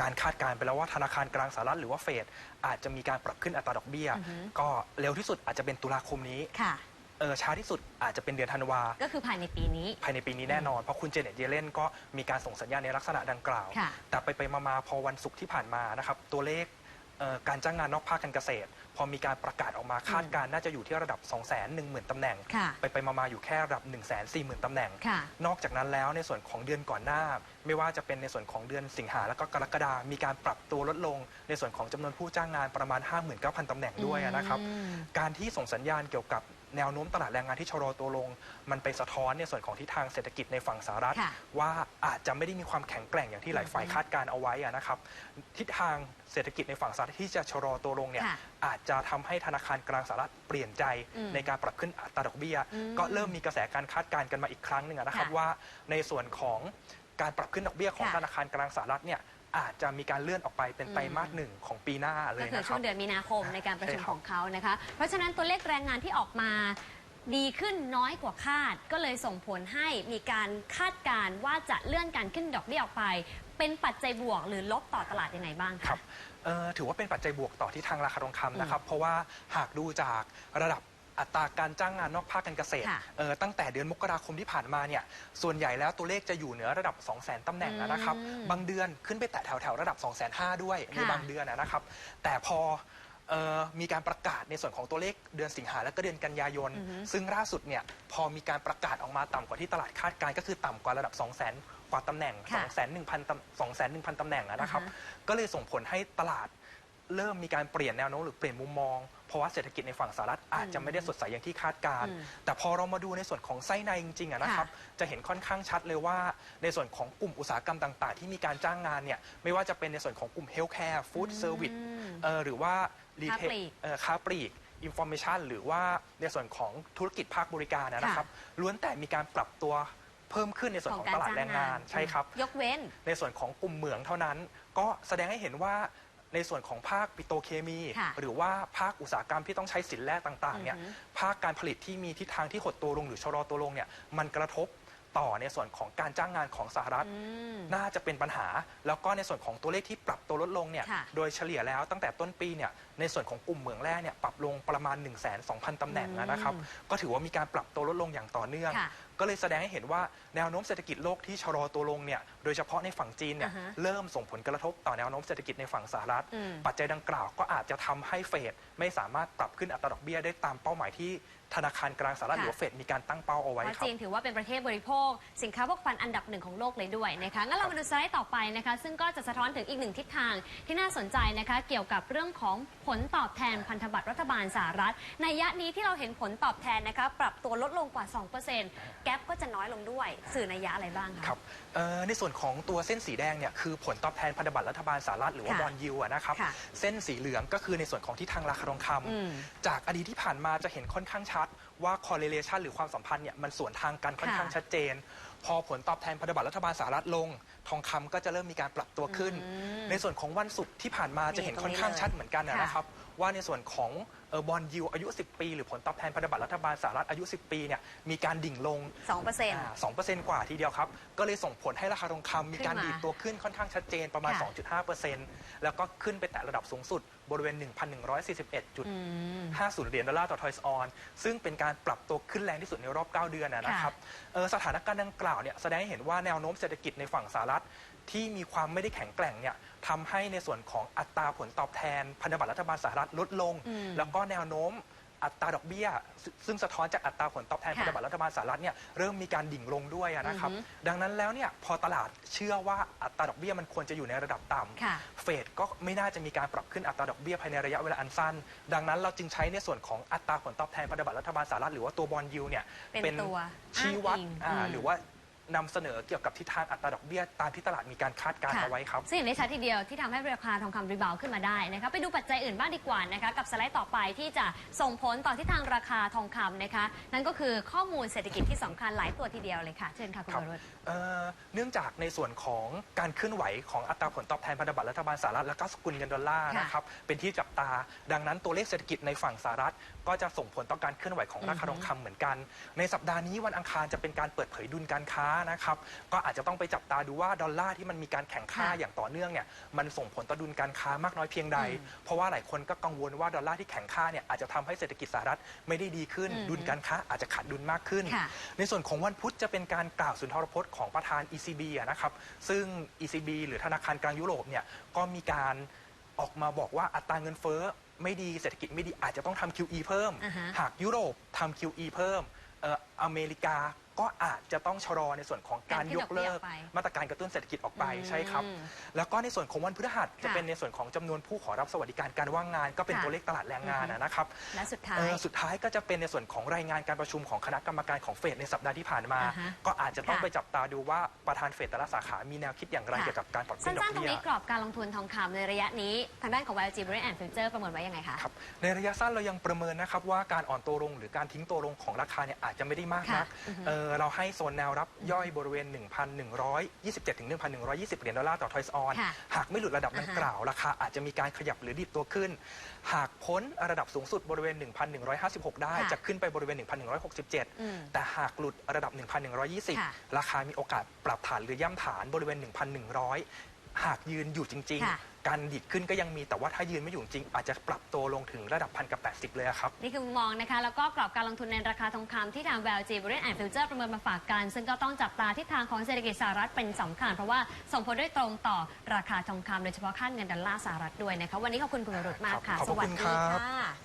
การคาดการณ์ไปแล้วว่าธนาคารกลางสหรัฐหรือว่าเฟดอาจจะมีการปรับขึ้นอัตราดอกเบี้ย อือฮึ ก็เร็วที่สุดอาจจะเป็นตุลาคมนี้ค่ะ เออช้าที่สุดอาจจะเป็นเดือนธันวา ก็คือภายในปีนี้ ภายในปีนี้แน่นอน เพราะคุณเจเน็ตเยเลนก็มีการส่งสัญญาณในลักษณะดังกล่าว ค่ะแต่ไปไปๆมาๆ พอวันศุกร์ที่ผ่านมานะครับ ตัวเลข เอ่อการจ้างงานนอกภาคการเกษตร พอมีการประกาศออกมาคาดการณ์น่าจะอยู่ที่ระดับ 2 1 0 0 0 0ตำแหน่ง ค่ะ ไปไปๆมาๆอยู่แค่ระดับ 1 4 0 0 0 0 ตำแหน่ง ค่ะ นอกจากนั้นแล้วในส่วนของเดือนก่อนหน้า ไม่ว่าจะเป็นในส่วนของเดือนสิงหาและก็กรกฎามีการปรับตัวลดลง ในส่วนของจำนวนผู้จ้างงานประมาณ 59,000 ตำแหน่งด้วยนะครับ อืม การที่ส่งสัญญาณเกี่ยวกับ แนวโน้มตลาดแรงงานที่ชะลอตัวลง มันไปสะท้อนในส่วนของทิศทางเศรษฐกิจในฝั่งสหรัฐ ค่ะว่าอาจจะไม่ได้มีความแข็งแกร่งอย่างที่หลายฝ่ายคาดการณ์เอาไว้อะนะครับทิศทางเศรษฐกิจในฝั่งสหรัฐที่จะชะลอตัวลงเนี่ยค่ะอาจจะทำให้ธนาคารกลางสหรัฐเปลี่ยนใจอืมในการปรับขึ้นอัตราดอกเบี้ย อืมก็เริ่มมีกระแสการคาดการณ์กันมาอีกครั้งหนึ่งอะนะครับค่ะว่าในส่วนของการปรับขึ้นดอกเบี้ยของค่ะ ธนาคารกลางสหรัฐเนี่ย อาจจะมีการเลื่อนออกไปเป็นไตรมาสหนึ่งของปีหน้าเลก็ยคือนะคช่รัวบ งเดือนมีนาคมในการประชุมใช่ครับ ของเขานะคะ เพราะฉะนั้นตัวเลขแรงงานที่ออกมาดีขึ้นน้อยกว่าคาด ก็เลยส่งผลให้มีการคาดการณ์ว่าจะเลื่อนการขึ้นดอกเบี้ยออกไป เป็นปัจจัยบวกหรือลบต่อตลาดยังไงบ้างครัคะบเอ่อถือว่าเป็นปัจจัยบวกต่อที่ทางราคาทองคำนะครับ เพราะว่าหากดูจากระดับ อัตราการจ้างงานนอกภาคการเกษตรค่ะเอ่อตั้งแต่เดือนมกราคมที่ผ่านมาเนี่ยส่วนใหญ่แล้วตัวเลขจะอยู่เหนือระดับ 2 0 0 0 0 0ตำแหน่งนะครับอืมบางเดือนขึ้นไปแตะแถวแถวๆระดับ 2 5 0 0 0ด้วยในค่ะ บางเดือนนะครับ แต่พอเอ่อมีการประกาศในส่วนของตัวเลขเดือนสิงหาและก็เดือนกันยายน อือฮึ ซึ่งล่าสุดเนี่ยพอมีการประกาศออกมาต่ำกว่าที่ตลาดคาดการณ์ก็คือต่ำกว่าระดับ 2 0 0 0 0 0 กว่าตำแหน่งค่ะ2 1 0 0 0ตำ2 1 0 0 0ตำแหน่งอะนะครับอ่าฮะก็เลยส่งผลให้ตลาดเริ่มมีการเปลี่ยนแนวโน้มหรือเปลี่ยนมุมมอง เพราะว่าเศรษฐกิจในฝั่งสหรัฐอาจจะไม่ได้สดใสอย่างที่คาดการณ์อืมแต่พอเรามาดูในส่วนของไส้ในจริงๆอะนะครับจะเห็นค่อนข้างชัดเลยว่า ในส่วนของกลุ่มอุตสาหกรรมต่าง ๆ ที่มีการจ้างงานเนี่ยไม่ว่าจะเป็นในส่วนของกลุ่มเฮลท์แคร์ฟู้ดเซอร์วิสอืมหรือว่ารีเทค้าปลีกค้าปลีกอินฟอร์เมชันหรือว่าในส่วนของธุรกิจภาคบริการนะนะครับล้วนแต่มีการปรับตัวเพิ่มขึ้นในส่วนของตลาดแรงงานใช่ครับ ยกเว้น ในส่วนของกลุ่มเหมืองเท่านั้น ก็แสดงให้เห็นว่า ในส่วนของภาคปิโตรเคมี ค่ะหรือว่าภาคอุตสาหกรรมที่ต้องใช้สินแร่ต่างๆเนี่ยอือฮึภาคการผลิตที่มีทิศทางที่หดตัวลงหรือชะลอตัวลงเนี่ยมันกระทบ ต่อในส่วนของการจ้างงานของสหรัฐอืมน่าจะเป็นปัญหา แล้วก็ในส่วนของตัวเลขที่ปรับตัวลดลงเนี่ยค่ะโดยเฉลี่ยแล้วตั้งแต่ต้นปีเนี่ยในส่วนของกลุ่มเหมืองแร่เนี่ยปรับลงประมาณ 1 2 0 0 0ตำแหน่งนะครับอืมก็ถือว่ามีการปรับตัวลดลงอย่างต่อเนื่องค่ะก็เลยแสดงให้เห็นว่าแนวโน้มเศรษฐกิจโลกที่ชะลอตัวลงเนี่ยโดยเฉพาะในฝั่งจีนเนี่ยอ่าฮะเริ่มส่งผลกระทบต่อแนวโน้มเศรษฐกิจในฝั่งสหรัฐอืมปัจจัยดังกล่าวก็อาจจะทำให้เฟดไม่สามารถปรับขึ้นอัตราดอกเบี้ยได้ตามเป้าหมายที่ ธนาคารกลางสหรัฐหรือว่าเฟดมีการตั้งเป้าเอาไว้เพราะครับ จีนถือว่าเป็นประเทศบริโภค สินค้าพวกฟันอันดับหนึ่งของโลกเลยด้วยนะคะงั้นเรามาดูสไลด์ต่อไปนะคะ ซึ่งก็จะสะท้อนถึงอีกหนึ่งทิศทางที่น่าสนใจนะคะ เกี่ยวกับเรื่องของผลตอบแทนพันธบัตรรัฐบาลสหรัฐ ในยะนี้ที่เราเห็นผลตอบแทนนะคะ ปรับตัวลดลงกว่า 2%แกลบก็จะน้อยลงด้วย สื่อในยยะอะไรบ้างคะ ครับเอ่อในส่วนของตัวเส้นสีแดงเนี่ยคือผลตอบแทนพันธบัตรรัฐบาลสหรัฐหรือว่าค่ะบอลยูนะครับค่ะเส้นสีเหลืองก็คือในส่วนของที่ทางราคาทองคอืมำจากอดีตที่ผ่านมาจะเห็นค่อนข้างชัด cut. ว่า correlation หรือความสัมพันธ์เนี่ยมันสวนทางกันค่อนข้างค่ะชัดเจน พอผลตอบแทนพันธบัตรรัฐบาลสหรัฐลง ทองคำก็จะเริ่มมีการปรับตัวขึ้นอืมในส่วนของวันศุกร์ที่ผ่านมาจะเห็นนี่ค่อนข้างตรงนี้เลยชัดเหมือนกันนะค่ะนะครับว่าในส่วนของบอลยูอายุ 10 ปี หรือผลตอบแทนพันธบัตรรัฐบาลสหรัฐอายุ 10 ปีเนี่ยมีการดิ่งลง2%สองเปอร์เซ็นต์กว่าทีเดียวครับ ก็เลยส่งผลให้ราคาทองคำมีการขึ้นมาดีดตัวขึ้นค่อนข้างชัดเจนประมาณค่ะ2.5เปอร์เซ็นต์แล้วก็ขึ้นไปแตะระดับสูงสุดบริเวณ 1,141.50 เหรียญดอลลาร์ต่อทอยส์ออนซึ่งเป็นการปรับตัวขึ้นแรงที่สุดในรอบ 9 เดือนนะนะครับเอ่อสถานการณ์ดังกล่าวเนี่ยแสดงให้เห็นว่าแนวโน้มเศรษฐกิจในฝั่งสหรัฐที่มีความไม่ได้แข็งแกร่งเนี่ยทำให้ในส่วนของอัตราผลตอบแทนพันธบัตรรัฐบาลสหรัฐลดลงอืมแล้วก็แนวโน้ม อัตราดอกเบี้ยซึ่งซึ่งสะท้อนจากอัตราผลตอบแทนค่ะพันธบัตรรัฐบาลสหรัฐเนี่ยเริ่มมีการดิ่งลงด้วยอะนะครับอือฮึดังนั้นแล้วเนี่ยพอตลาดเชื่อว่าอัตราดอกเบี้ยมันควรจะอยู่ในระดับต่ำค่ะเฟดก็ไม่น่าจะมีการปรับขึ้นอัตราดอกเบี้ยภายในระยะเวลาอันสั้น ดังนั้นเราจึงใช้ในส่วนของอัตราผลตอบแทนพันธบัตรรัฐบาลสหรัฐหรือว่าตัวบอลยูเนี่ยเป็นตัวชี้วัดอ้างอิงอ่าอืมหรือว่า นำเสนอเกี่ยวกับทิศทางอัตราดอกเบี้ยตามที่ตลาดมีการคาดการณ์ค่ะเอาไว้ครับ ซึ่งเห็นได้ชัดทีเดียวที่ทำให้ราคาทองคำรีบาวด์ขึ้นมาได้นะคะไปดูปัจจัยอื่นบ้างดีกว่านะคะกับสไลด์ต่อไปที่จะส่งผลต่อทิศทางราคาทองคำนะคะนั่นก็คือข้อมูลเศรษฐกิจที่สำคัญหลายตัวทีเดียวเลยค่ะเชิญค่ะคุณครับวรุษ เอ่อเนื่องจากในส่วนของการเคลื่อนไหวของอัตราผลตอบแทนพันธบัตรรัฐบาลสหรัฐและก็สกุลเงินดอลลาร์ค่ะนะครับเป็นที่จับตา ดังนั้นตัวเลขเศรษฐกิจในฝั่งสหรัฐ ก็จะส่งผลต่อการเคลื่อนไหวของราคาทองคำเหมือนกัน ในสัปดาห์นี้วันอังคารจะเป็นการเปิดเผยดุลการค้านะครับ ก็อาจจะต้องไปจับตาดูว่าดอลลาร์ที่มันมีการแข่งค่าค่ะอย่างต่อเนื่องเนี่ยมันส่งผลต่อดุลการค้ามากน้อยเพียงใดอืมเพราะว่าหลายคนก็กังวลว่าดอลลาร์ที่แข่งค่าเนี่ยอาจจะทำให้เศรษฐกิจสหรัฐไม่ได้ดีขึ้น อืมดุลการค้าอาจจะขาดดุลมากขึ้น ค่ะ ในส่วนของวันพุธจะเป็นการกล่าวสุนทรพจน์ของประธาน ECB อะนะครับ ซึ่ง ECB หรือธนาคารกลางยุโรปเนี่ยก็มีการออกมาบอกว่าอัตราเงินเฟ้อไม่ดีเศรษฐกิจไม่ดีอาจจะต้องทำ QE เพิ่ม อ่าฮะ หากยุโรปทำ QE เพิ่มเอ่ออเมริกา ก็อาจจะต้องชะลอในส่วนของการการขึ้นยกเลิกดอกเบี้ยออกไปมาตรการกระตุ้นเศรษฐกิจออกไปอืมใช่ครับ แล้วก็ในส่วนของวันพฤหัสจะค่ะเป็นในส่วนของจำนวนผู้ขอรับสวัสดิการการว่างงาน ก็เป็นค่ะตัวเลขตลาดแรงงานอือฮึอะนะครับและสุดท้ายเอ่อสุดท้ายก็จะเป็นในส่วนของรายงานการประชุมของคณะกรรมการของเฟดในสัปดาห์ที่ผ่านมาอ่าฮะก็อาจจะต้องค่ะไปจับตาดูว่าประธานเฟดแต่ละสาขา มีแนวคิดอย่างไรค่ะเกี่ยวกับการปรับขึ้สั้นดอนกๆตรงเบี้ยนี้กรอบการลงทุนทองคำในระยะนี้ทางด้านของ YG Brilliant and Future ประเมินไว้ยังไงคะครับในระยะสั้นเรายังประเมินนะครับว่าการอ่อนตัวลงหรือการทิ้งตัวลงของราคาเนี่ยอาจจะไม่ได้มากนักค่ะอือฮึเอ่อเราให้โซนแนวรับย่อยบริเวณ 1,127 ถึง 1,120 เหรียญดอลลาร์ต่อทอยส์ออนค่ะหากไม่หลุดระดับดังอ่าฮะกล่าว ราคาอาจจะมีการขยับหรือดิดตัวขึ้น หากพ้นระดับสูงสุดบริเวณ 1,156 ได้ค่ะจะขึ้นไปบริเวณ อืม1,167 แต่หากหลุดระดับ ค่ะ 1,120 ราคามีโอกาสปรับฐานหรือย่ำฐานบริเวณ 1,100 หากยืนอยู่จริง ค่ะ ๆ การดิดขึ้นก็ยังมีแต่ว่าถ้ายืนไม่อยู่จริง อาจจะปรับตัวลงถึงระดับพันกับ80เลยอะครับ นี่คือมุมมองนะคะ แล้วก็กรอบการลงทุนในราคาทองคำที่ทาง VLG Brilliant and Future ประเมินมาฝากกัน ซึ่งก็ต้องจับตาทิศทางของเศรษฐกิจสหรัฐเป็นสำคัญ เพราะว่าส่งผลโดยตรงต่อราคาทองคำโดยเฉพาะค่าเงินดอลลาร์สหรัฐด้วยนะคะ วันนี้ขอบคุณคุณวรุษมากค่ะขอบสพระวัสคุณดีครับค่ะ